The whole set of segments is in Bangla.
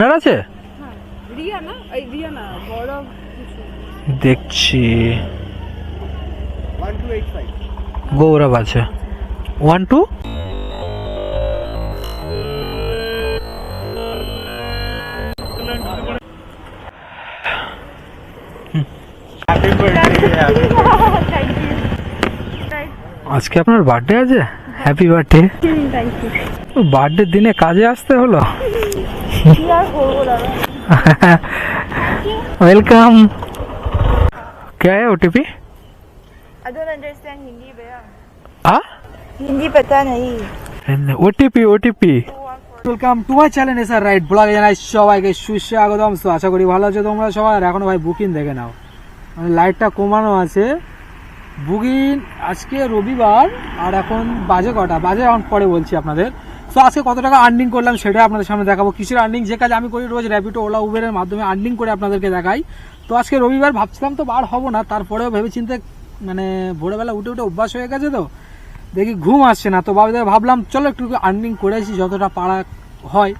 আপনার আছে? হ্যাঁ রিয়া না? এই রিয়া না বড় দেখছি। গৌরব আছে। ওয়ান টু আজকে আপনার বার্থডে আছে? হ্যাপি বার্থডে বার্থডে দিনে কাজে আসতে হলো? वेलकम क्या है OTP I don't understand Hindi भैया आ हिंदी पता नहीं OTP OTP welcome to my channel SR right ব্লগে জানাই সবাইকে সুস্বাগতম তো আশা করি ভালো আছো তোমরা সবাই আর এখনো ভাই বুকিং দেখে নাও মানে লাইটটা কমানো আছে বুকিং আজকে রবিবার আর এখন বাজে কটা বাজে এখন পরে বলছি আপনাদের তো আজকে কত টাকা আর্নিং করলাম সেটা আপনাদের সামনে দেখাবো। কিসের আর্নিং যে কাজ আমি করি রোজ র্যাপিডো ওলা উবেরের মাধ্যমে আর্নিং করে আপনাদেরকে দেখাই। তো আজকে রবিবার ভাবছিলাম তো বার হব না, তারপরেও ভেবে চিন্তে মানে ভোরবেলা উঠে উঠে অভ্যাস হয়ে গেছে তো, দেখি ঘুম আসছে না। তো বাবা ভাবলাম, চলো একটু আর্নিং করেছি যতটা পারা হয়।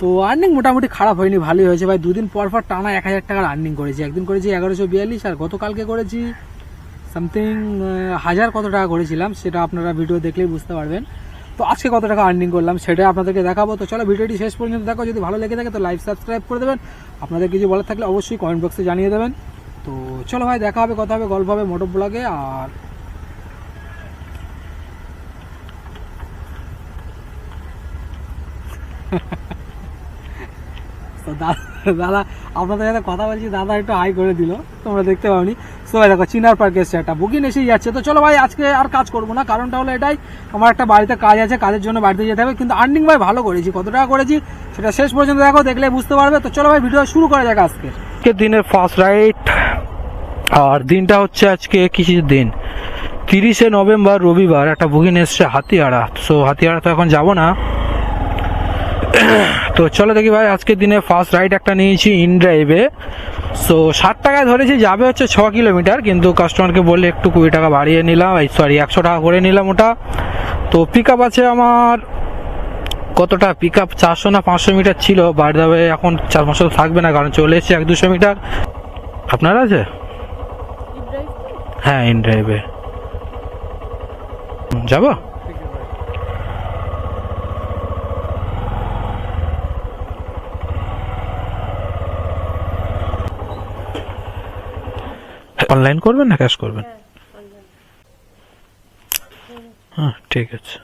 তো আর্নিং মোটামুটি খারাপ হয়নি, ভালোই হয়েছে। ভাই, দুদিন পর পর টানা এক হাজার টাকার আর্নিং করেছি। একদিন করেছি এগারোশো বিয়াল্লিশ, আর গতকালকে করেছি সামথিং হাজার কত টাকা করেছিলাম, সেটা আপনারা ভিডিও দেখলেই বুঝতে পারবেন। তো আজকে কত টাকা আর্নিং করলাম সেটা আপনাদেরকে দেখাবো। তো চলো ভিডিওটি শেষ পর্যন্ত দেখো, যদি ভালো লেগে থাকে তো লাইভ সাবস্ক্রাইব করে দেবেন। আপনাদের কিছু বলার থাকলে অবশ্যই কমেন্ট বক্সে জানিয়ে দেবেন। তো চলো ভাই, দেখা হবে, কথা হবে, গল্প হবে মোটর ব্লগে আর তো দা- দাদা, আপনাদের সাথে কথা বলছি, দাদা একটু হাই করে দিল, তোমরা দেখতে পাওনি। সো দেখো, চিনার পার্ক এসছে একটা বুকিং এসেই যাচ্ছে। তো চলো ভাই, আজকে আর কাজ করব না, কারণটা হলো এটাই, আমার একটা বাড়িতে কাজ আছে, কাজের জন্য বাড়িতে যেতে হবে, কিন্তু আর্নিং ভাই ভালো করেছি। কত টাকা করেছি, সেটা শেষ পর্যন্ত দেখো, দেখলে বুঝতে পারবে। তো চলো ভাই ভিডিও শুরু করা যাক আজকে। আজকে দিনের ফার্স্ট রাইড আর দিনটা হচ্ছে আজকে কিছু দিন, তিরিশে নভেম্বর রবিবার, একটা বুকিং এসছে হাতিয়াড়া সো হাতিয়াড়া তো এখন যাব না। তো চলো দেখি ভাই আজকের দিনে ফার্স্ট রাইড একটা নিয়েছি ইন ড্রাইভে সো ষাট টাকায় ধরেছি যাবে হচ্ছে ছ কিলোমিটার কিন্তু কাস্টমারকে বললে একটু কুড়ি টাকা বাড়িয়ে নিলাম এই সরি একশো টাকা করে নিলাম ওটা। তো পিক আপ আছে আমার কতটা পিক আপ চারশো না পাঁচশো মিটার ছিল বাড়ি যাবে এখন চার পাঁচশো থাকবে না কারণ চলে এসেছে এক দুশো মিটার। আপনার আছে? হ্যাঁ ইন ড্রাইভে যাব? অনলাইন করবেন না ক্যাশ করবেন? হ্যাঁ ঠিক আছে।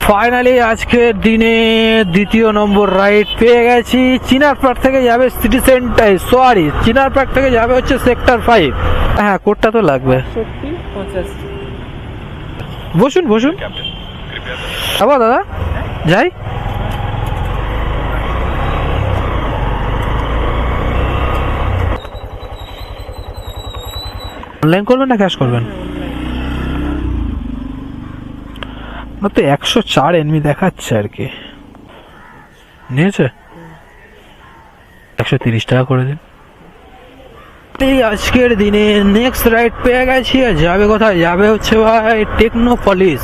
ফাইনালি আজকের দিনে দ্বিতীয় নম্বর রাইড পেয়ে গেছি। চিনার পার্ক থেকে যাবে city centre sorry Chinar park থেকে যাবে হচ্ছে সেক্টর ফাইভ হ্যাঁ কোডটা তো লাগবে। বসুন বসুন। আবার দাদা? যাই। অনলাইন করবেন না ক্যাশ করবেন? আমার তো একশো চার এনমি দেখাচ্ছে আর কি। নিয়েছে? একশো তিরিশ টাকা করে দিন। আজকের দিনে নেক্সট রাইড পেয়ে গেছি আর যাবে কোথায়? যাবে হচ্ছে ভাই টেকনোপলিস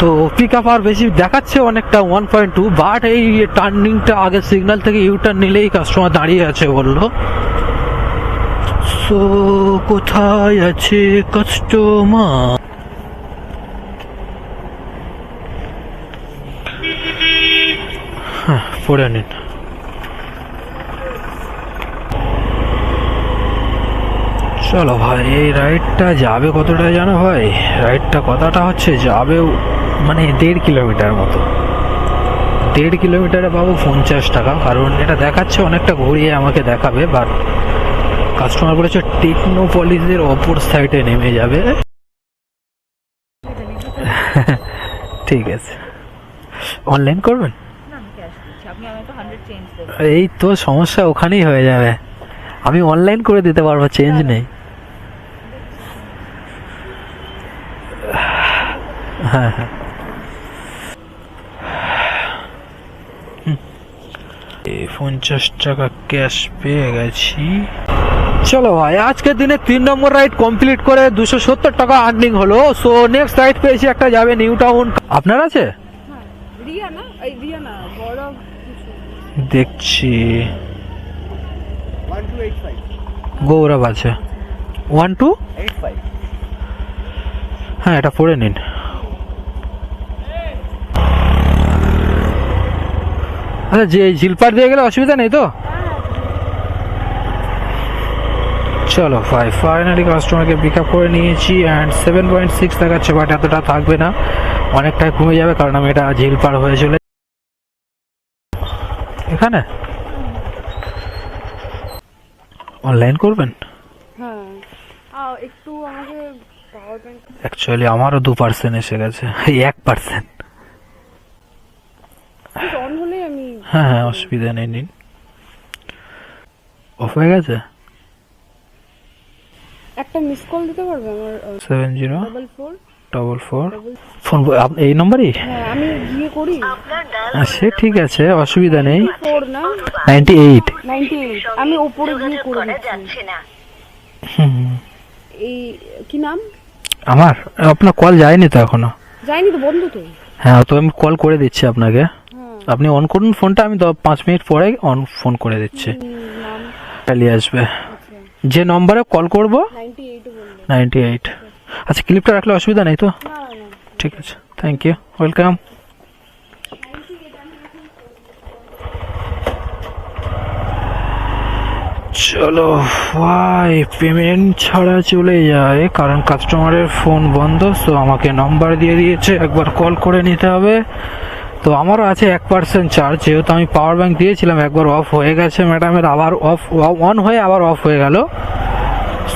তো পিক আপ আর বেশি দেখাচ্ছে অনেকটা ওয়ান পয়েন্ট টু বাট এই টার্নিংটা আগে সিগন্যাল থেকে ইউটার্ন নিলেই কাস্টমার দাঁড়িয়ে আছে বলল। সো কোথায় আছে কাস্টমার হ্যাঁ পড়ে নিন। চলো ভাই, এই রাইডটা যাবে কতটা জানো ভাই? রাইডটা কথাটা হচ্ছে যাবে মানে দেড় কিলোমিটার মতো। দেড় কিলোমিটারে পাবো পঞ্চাশ টাকা, কারণ এটা দেখাচ্ছে অনেকটা ঘুরিয়ে আমাকে দেখাবে বাট কাস্টমার বলেছে টেকনোপলিসের অপর সাইডে নেমে যাবে। ঠিক আছে। অনলাইন করবেন? এই তো সমস্যা ওখানেই হয়ে যাবে। আমি অনলাইন করে দিতে পারব চেঞ্জ নেই। হ্যাঁ হ্যাঁ। এই পঞ্চাশ টাকা ক্যাশ পেয়ে গেছি। চলো ভাই আজকের দিনে তিন নম্বর রাইড কমপ্লিট করে দুশো সত্তর টাকা আর্নিং হলো। সো নেক্সট রাইড পেয়েছি একটা যাবে নিউ টাউন আপনার আছে? হ্যাঁ রিয়া না? এই রিয়া না গৌরব কিছু। দেখছি। গৌরব আছে। ওয়ান টু এইট ফাইভ হ্যাঁ এটা পড়ে নিন। আচ্ছা যে ঝিলপার দিয়ে গেলে অসুবিধা নেই তো? চলো ভাই ফাইনালি কাস্টমারকে পিক আপ করে নিয়েছি অ্যান্ড সেভেন পয়েন্ট সিক্স দেখাচ্ছে বাট এতটা থাকবে না। অনেকটাই কমে যাবে কারণ আমি এটা ঝিল পার হয়ে চলে এখানে? অনলাইন করবেন? হ্যাঁ। একটু আমাকে অ্যাকচুয়ালি আমারও দু পার্সেন্ট এসে গেছে এই এক পার্সেন্ট হ্যাঁ হ্যাঁ অসুবিধা নেই নিন। অফ হয়ে গেছে? একটা মিস কল দিতে পারবে আমার seven zero double four double four phone এই নম্বরই হ্যাঁ আমি গিয়ে করি। হ্যাঁ, সে ঠিক আছে অসুবিধা নেই। নাইনটি এইট নাইনটি এইট আমি ওপরে গিয়ে করে দিচ্ছি। এই কি নাম? আমার? আপনার কল যায়নি তো এখনও? যায়নি তো বন্ধু তো। হ্যাঁ তো আমি কল করে দিচ্ছি আপনাকে। হ্যাঁ। আপনি অন করুন ফোনটা আমি দ- পাঁচ মিনিট পরে অন ফোন করে দিচ্ছি। চালিয়ে আসবে। আচ্ছা যে নম্বরে কল করব? নাইনটি এইট আচ্ছা ক্লিপটা রাখলে অসুবিধা নেই তো? ঠিক আছে। থ্যাংক ইউ ওয়েলকাম চলো ভাই পেমেন্ট ছাড়া চলে যায়। কারণ কাস্টমারের ফোন বন্ধ সো আমাকে নম্বর দিয়ে দিয়েছে। একবার কল করে নিতে হবে। তো আমারও আছে এক পার্সেন্ট চার্জ যেহেতু আমি পাওয়ার ব্যাংক দিয়েছিলাম, একবার অফ হয়ে গেছে ম্যাডামের আবার অফ অন হয়ে আবার অফ হয়ে গেল।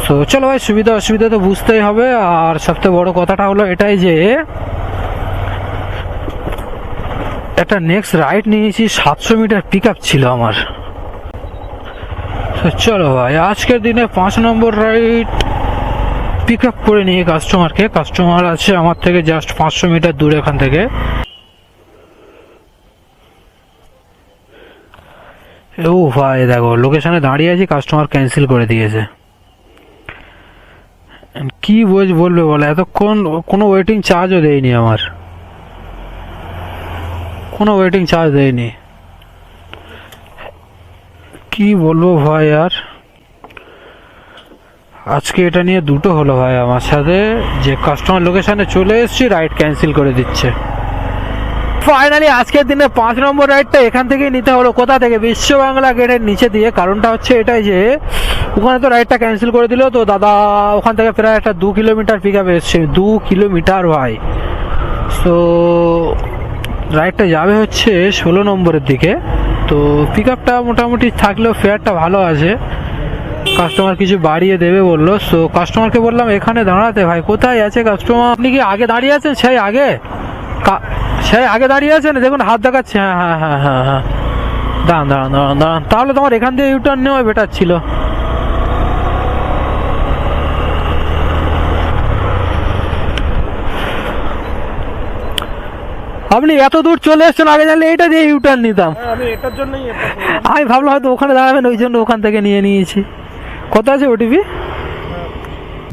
তো চলো ভাই, সুবিধা অসুবিধা তো বুঝতেই হবে, আর সবথেকে বড় কথাটা হলো এটাই যে, একটা নেক্সট রাইড নিয়েছি, সাতশো মিটার পিক ছিল আমার। চলো ভাই, আজকের দিনে পাঁচ নম্বর রাইড পিক আপ করে নিয়ে কাস্টমারকে কাস্টমার আছে আমার থেকে জাস্ট পাঁচশো মিটার দূরে এখান থেকে। ও ভাই দেখো লোকেশনে দাঁড়িয়ে আছি কাস্টমার ক্যান্সেল করে দিয়েছে। কি বোঝ বলবে বলে, এতক্ষণ কোনো ওয়েটিং চার্জও দেয়নি আমার। কোনো ওয়েটিং চার্জ দেয়নি। কি বলব ভাই আর? আজকে এটা নিয়ে দুটো হলো ভাই আমার সাথে, যে কাস্টমার লোকেশনে চলে এসেছি রাইড ক্যান্সেল করে দিচ্ছে। ফাইনালি আজকের দিনে পাঁচ নম্বর রাইডটা এখান থেকেই নিতে হলো। কোথা থেকে? বিশ্ব বাংলা গেটের নিচে দিয়ে। কারণটা হচ্ছে এটাই যে, ওখানে তো রাইডটা ক্যান্সেল করে দিল। তো দাদা, ওখান থেকে প্রায় একটা দু কিলোমিটার পিক আপ এসছে। দু কিলোমিটার ভাই। তো রাইডটা যাবে হচ্ছে ষোলো নম্বরের দিকে। তো পিক আপটা মোটামুটি থাকলেও ফেয়ারটা ভালো আছে। কাস্টমার কিছু বাড়িয়ে দেবে বলল। সো কাস্টমারকে বললাম, এখানে দাঁড়াতে ভাই, কোথায় আছে কাস্টমার আপনি কি আগে দাঁড়িয়ে আছেন? সেই আগে? সেই আগে দাঁড়িয়ে আছেন দেখুন হাত দেখাচ্ছে। হ্যাঁ হ্যাঁ হ্যাঁ হ্যাঁ হ্যাঁ। দাঁড়ান দাঁড়ান দাঁড়ান দাঁড়ান। তাহলে তোমার এখান দিয়ে ইউটার্ন নেওয়া বেটার ছিল। আপনি এত দূর চলে এসছেন আগে জানলে এটা দিয়ে ইউটার্ন নিতাম। আমি এটার জন্যই আমি ভাবলাম হয়তো ওখানে দাঁড়াবেন ওই জন্য ওখান থেকে নিয়ে নিয়েছি। কত আছে ওটিপি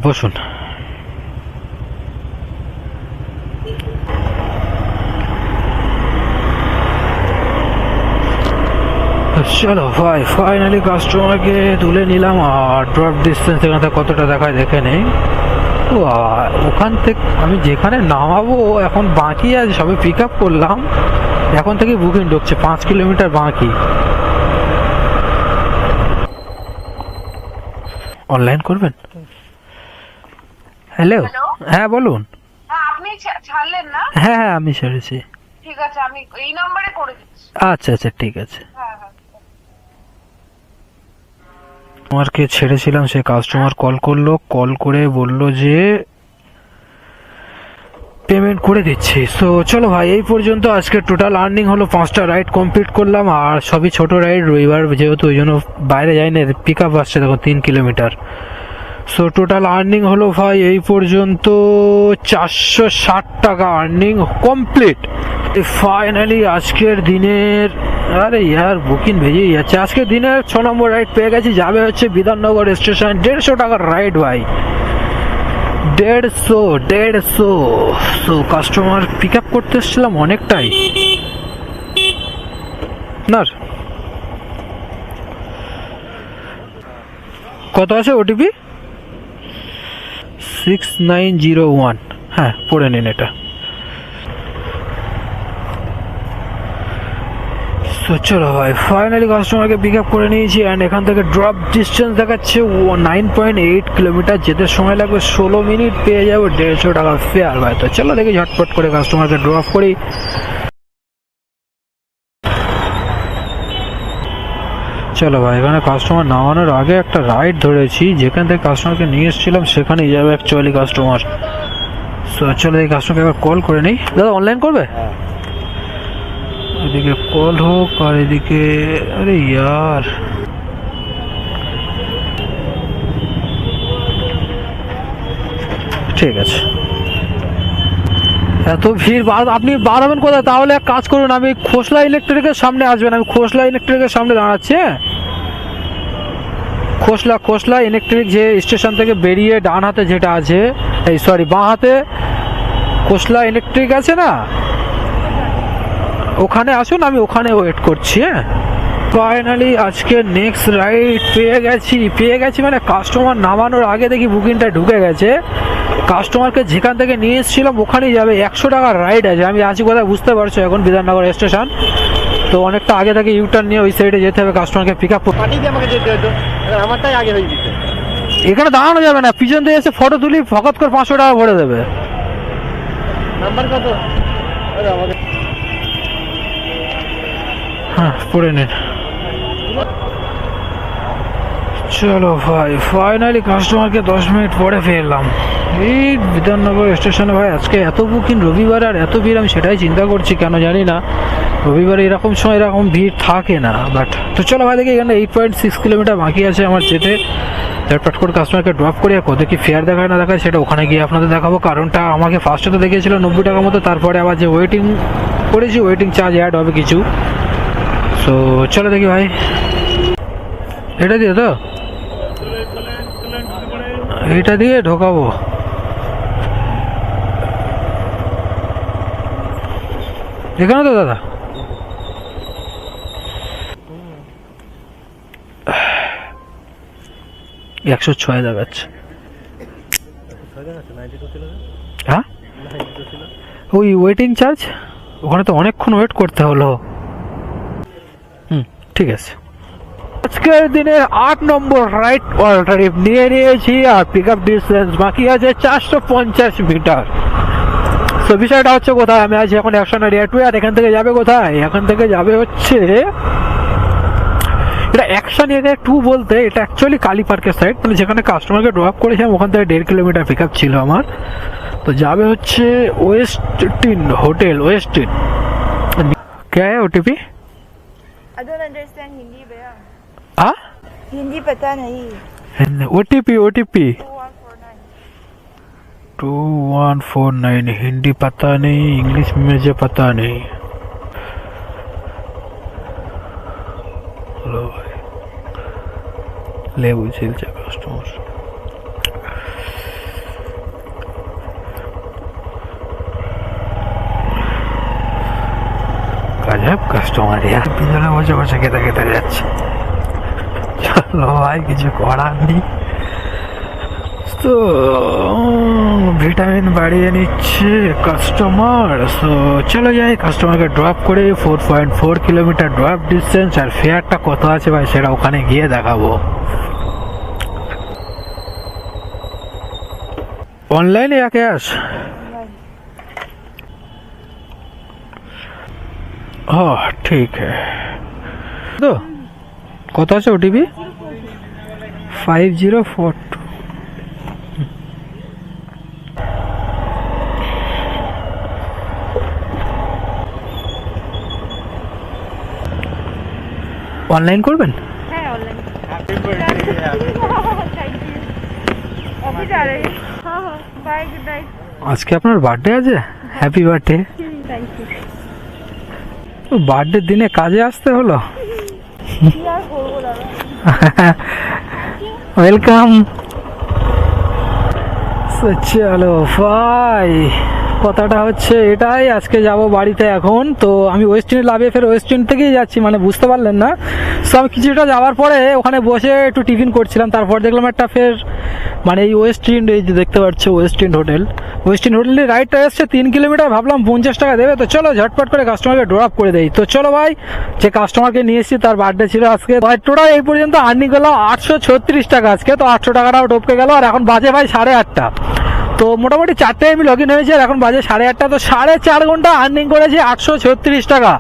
বসুন। চলো ভাই ফাইনালি কাস্টমারকে তুলে নিলাম। আর ড্রপ ডিস্টেন্স এখানে কতটা দেখায় দেখে নেই। তো ওখান থেকে আমি যেখানে নামাবো এখন বাকি আছে সবে পিক আপ করলাম। এখন থেকে বুকিং ঢুকছে পাঁচ কিলোমিটার বাকি। অনলাইন করবেন? হ্যালো হ্যাঁ বলুন। হ্যাঁ আপনি ছাড়লেন না? হ্যাঁ হ্যাঁ আমি সেরেছি ঠিক আছে আমি এই নম্বরে করে দিচ্ছি। আচ্ছা আচ্ছা ঠিক আছে হ্যাঁ হ্যাঁ কাস্টমারকে ছেড়েছিলাম, সে কাস্টমার কল করল কল করে বলল যে পেমেন্ট করে দিচ্ছি। সো চলো ভাই, এই পর্যন্ত আজকে টোটাল আর্নিং হলো পাঁচটা রাইড কমপ্লিট করলাম, আর সবই ছোট রাইড রবিবার যেহেতু ওই জন্য বাইরে যাই না পিক আপ আসছে দেখো তিন কিলোমিটার সো টোটাল আর্নিং হলো ভাই এই পর্যন্ত চারশো ষাট টাকা আর্নিং কমপ্লিট ফাইনালি আজকের দিনের, আরে ইয়ার বুকিং ভেজেই যাচ্ছে। আজকের দিনের ছ নম্বর রাইড পেয়ে গেছি, যাবে হচ্ছে বিধাননগর স্টেশন দেড়শো টাকার রাইড ভাই। দেড়শো দেড়শো। সো কাস্টমার পিক আপ করতে এসেছিলাম অনেকটাই। আপনার কত আছে OTP six nine zero one হ্যাঁ পড়ে নিন এটা। তো চলো ভাই ফাইনালি কাস্টমারকে পিক আপ করে নিয়েছি অ্যান্ড এখান থেকে ড্রপ ডিস্টেন্স দেখাচ্ছে নাইন পয়েন্ট এইট কিলোমিটার যেতে সময় লাগবে ষোলো মিনিট পেয়ে যাব দেড়শো টাকা ফেয়ার ভাই। তো চলো দেখি ঝটপট করে কাস্টমারকে ড্রপ করি। চলো ভাই, এখানে কাস্টমার নামানোর আগে একটা রাইড ধরেছি, যেখান থেকে কাস্টমারকে নিয়ে এসেছিলাম, সেখানেই যাবে অ্যাকচুয়ালি কাস্টমার সো চলো এই কাস্টমারকে একবার কল করে নিই। দাদা অনলাইন করবে? এদিকে কল হোক আর এদিকে, আরে ইয়ার। ঠিক আছে। এত ভিড় আপনি বাড়াবেন কোথায়? তাহলে এক কাজ করুন, আমি খোসলা ইলেকট্রিকের সামনে আসবেন, আমি খোসলা ইলেকট্রিকের সামনে দাঁড়াচ্ছি হ্যাঁ? খোসলা খোসলা ইলেকট্রিক যে স্টেশন থেকে বেরিয়ে ডান হাতে যেটা আছে, এই সরি বাঁ হাতে খোসলা ইলেকট্রিক আছে না? ওখানে আসুন, আমি ওখানে ওয়েট করছি হ্যাঁ? ফাইনালি আজকে নেক্সট রাইড পেয়ে গেছি পেয়ে গেছি মানে কাস্টমার নামানোর আগে দেখি বুকিংটা ঢুকে গেছে। কাস্টমারকে যেখান থেকে নিয়ে এসেছিলাম, ওখানেই যাবে। একশো টাকার রাইড আছে। আমি আছি কোথায় বুঝতে পারছ এখন বিধাননগর স্টেশন তো অনেকটা আগে থেকে ইউটার্ন নিয়ে ওই সাইডে যেতে হবে কাস্টমারকে পিক আপ করতে আমাকে যেতে হতো। আমারটাই আগে হয়ে যেত এখানে দাঁড়ানো যাবে না পিছন দিয়ে এসে ফটো তুলি ফকত করে পাঁচশো টাকা ভরে দেবে। নাম্বার কত? আমাকে হ্যাঁ পড়ে নিন চলো ভাই ফাইনালি কাস্টমারকে দশ মিনিট পরে ফেললাম এই বিধাননগর স্টেশনে ভাই, আজকে এত বুকিং রবিবার আর এত ভিড়, আমি সেটাই চিন্তা করছি, কেন জানি না। রবিবারে এরকম সময় এরকম ভিড় থাকে না বাট তো চলো ভাই, দেখি এখানে এইট পয়েন্ট সিক্স কিলোমিটার বাকি আছে আমার যেতে। ঝটপট করে কাস্টমারকে ড্রপ করে কত কি ফেয়ার দেখায় না দেখায় সেটা ওখানে গিয়ে আপনাদের দেখাবো। কারণটা আমাকে ফার্স্টে তো দেখিয়েছিল নব্বই টাকার মতো, তারপরে আবার যে ওয়েটিং করেছি ওয়েটিং চার্জ অ্যাড হবে কিছু। সো চলো দেখি ভাই। এটা দিয়ে তো? এটা দিয়ে ঢোকাবো। এখানে তো দাদা। একশো ছয় দেখাচ্ছে হ্যাঁ? ওই ওয়েটিং চার্জ ওখানে তো অনেকক্ষণ ওয়েট করতে হলো। হুম, ঠিক আছে। আজকের দিনে আট নম্বর রাইট অল্টারনেটিভ নিয়ে নিয়েছি আর পিক আপ ডিস্টেন্স বাকি আছে চারশো পঞ্চাশ মিটার। তো বিষয়টা হচ্ছে কোথায়? আমি আছি এখন একশো নাইড টু আর এখান থেকে যাবে কোথায়? এখান থেকে যাবে হচ্ছে এটা অ্যাকশন এরিয়া টু বলতে এটা অ্যাকচুয়ালি কালী পার্কের সাইড মানে যেখানে কাস্টমারকে ড্রপ করেছিলাম ওখান থেকে দেড় কিলোমিটার পিক আপ ছিল আমার। তো যাবে হচ্ছে ওয়েস্টিন হোটেল ওয়েস্টিন কে ওটিপি I don't understand. हाँ हिंदी पता नहीं OTP OTP two one four nine two one four nine Hindi पता नहीं इंग्लिश में मुझे पता नहीं हेलो भाई লেবু ঝিলছে কাস্টমার গজব কাস্টমার ইয়ার পিছনে বসে বসে খেতে খেতে যাচ্ছে চলো ভাই কিছু করার নেই তো ভিটামিন বাড়িয়ে নিচ্ছে কাস্টমার সো চলে যাই কাস্টমারকে ড্রপ করে four point four kilometre drop distance আর ফেয়ারটা কত আছে ভাই সেটা ওখানে গিয়ে দেখাবো ऑनलाइन या कैश हाँ ठीक है তো কত আছে OTP five zero four two online করবেন? আজকে আপনার বার্থডে আছে? হ্যাপি বার্থডে বার্থডে দিনে কাজে আসতে হলো? ওয়েলকাম চলো ভাই, কথাটা হচ্ছে এটাই, আজকে যাব বাড়িতে এখন। তো আমি ওয়েস্ট ইন্ডিজ লাভিয়ে ফের ওয়েস্ট ইন্ডিজ থেকেই যাচ্ছি মানে বুঝতে পারলেন না। সব কিছুটা যাওয়ার পরে ওখানে বসে একটু টিফিন করছিলাম, তারপর দেখলাম একটা ফের মানে এই ওয়েস্ট ইন্ড এই যে দেখতে পাচ্ছ west end hotel west end হোটেলের রাইডটা এসছে তিন কিলোমিটার ভাবলাম পঞ্চাশ টাকা দেবে। তো চলো ঝটপট করে কাস্টমারকে ড্রপ করে দেয় তো চলো ভাই, যে কাস্টমারকে নিয়ে এসেছি, তার বার্থডে ছিল আজকে। ভাই টোটাল এই পর্যন্ত আর্নিং গেল আটশো ছত্রিশ টাকা আজকে। তো আটশো টাকাটাও টপকে গেল, আর এখন বাজে ভাই সাড়ে আটটা। তো মোটামুটি চারটে আমি লগ ইন হয়েছে, আর এখন বাজে সাড়ে আটটা। তো সাড়ে চার ঘণ্টা আর্নিং করেছি আটশো ছত্রিশ টাকা।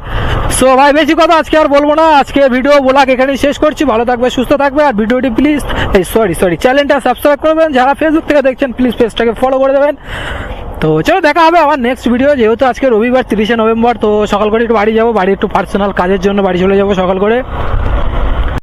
সো ভাই, বেশি কথা আজকে আর বলব না। আজকে ভিডিও ব্লগ এখানে শেষ করছি। ভালো থাকবে, সুস্থ থাকবে। আর ভিডিওটি প্লিজ এই সরি সরি চ্যানেলটা সাবস্ক্রাইব করবেন যারা ফেসবুক থেকে দেখছেন প্লিজ পেজটাকে ফলো করে দেবেন। তো চলো, দেখা হবে আমার নেক্সট ভিডিও যেহেতু আজকে রবিবার, তিরিশে নভেম্বর, তো সকাল করে একটু বাড়ি যাব। বাড়ি একটু পার্সোনাল কাজের জন্য বাড়ি চলে যাব সকাল করে।